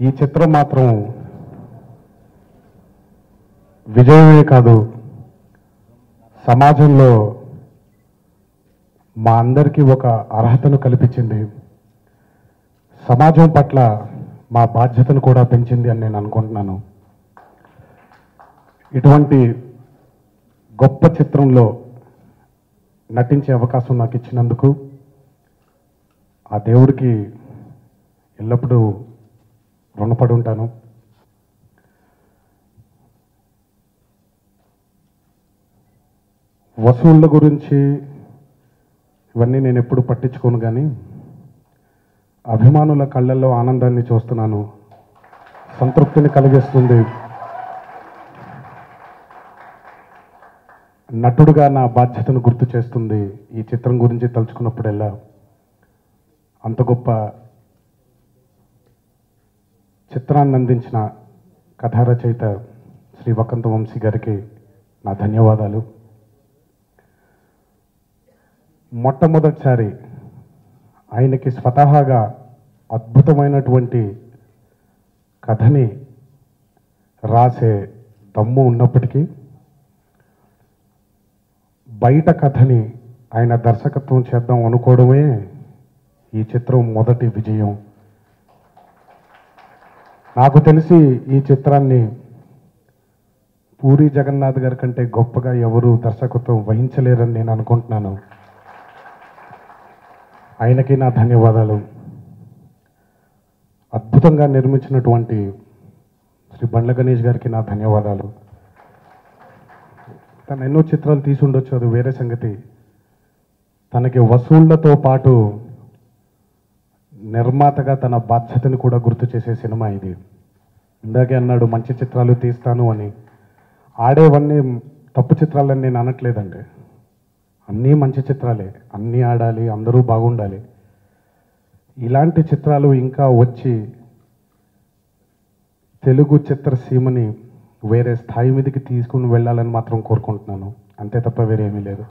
ఈ చిత్రం మాత్రం విజయమే కాదు సమాజంలో మా అందరికీ ఒక అర్హతను కల్పించింది. సమాజం పట్ల మా బాధ్యతను కూడా పెంచింది అని నేను అనుకుంటున్నాను. ఇటువంటి గొప్ప చిత్రంలో నటించే అవకాశం నాకు ఇచ్చినందుకు ఆ దేవుడికి ఎల్లప్పుడూ రుణపడి ఉంటాను వసూళ్ళ గురించి ఇవన్నీ నేను ఎప్పుడు పట్టించుకోను కానీ అభిమానుల కళ్ళల్లో ఆనందాన్ని చూస్తున్నాను. సంతృప్తిని కలిగిస్తుంది. నటుడుగా నా బాధ్యతను గుర్తు చేస్తుంది ఈ చిత్రం గురించి తలుచుకున్నప్పుడల్లా. అంత గొప్ప చిత్రాన్ని అందించిన కథా రచయిత శ్రీ వకంత వంశీ గారికి నా ధన్యవాదాలు. మొట్టమొదటిసారి ఆయనకి స్వతహాగా అద్భుతమైనటువంటి కథని రాసే దమ్ము ఉన్నప్పటికీ బయట కథని ఆయన దర్శకత్వం చేద్దాం అనుకోవడమే ఈ చిత్రం మొదటి విజయం. నాకు తెలిసి ఈ చిత్రాన్ని పూరి జగన్నాథ్ గారి కంటే గొప్పగా ఎవరు దర్శకత్వం వహించలేరని నేను అనుకుంటున్నాను. ఆయనకి నా ధన్యవాదాలు. అద్భుతంగా నిర్మించినటువంటి శ్రీ బండ్ల గణేష్ గారికి నా ధన్యవాదాలు. తను ఎన్నో చిత్రాలు తీసి ఉండొచ్చు అది వేరే సంగతి. తనకి వసూళ్ళతో పాటు నిర్మాతగా తన బాధ్యతను కూడా గుర్తు చేసే సినిమా ఇది. ఇందాకే అన్నాడు మంచి చిత్రాలు తీస్తాను అని. ఆడేవన్నీ తప్పు చిత్రాలని నేను అనట్లేదండి. అన్నీ మంచి చిత్రాలే. అన్నీ ఆడాలి అందరూ బాగుండాలి. ఇలాంటి చిత్రాలు ఇంకా వచ్చి తెలుగు చిత్రసీమని వేరే స్థాయి మీదకి తీసుకుని వెళ్ళాలని మాత్రం కోరుకుంటున్నాను. అంతే తప్ప వేరేమీ లేదు.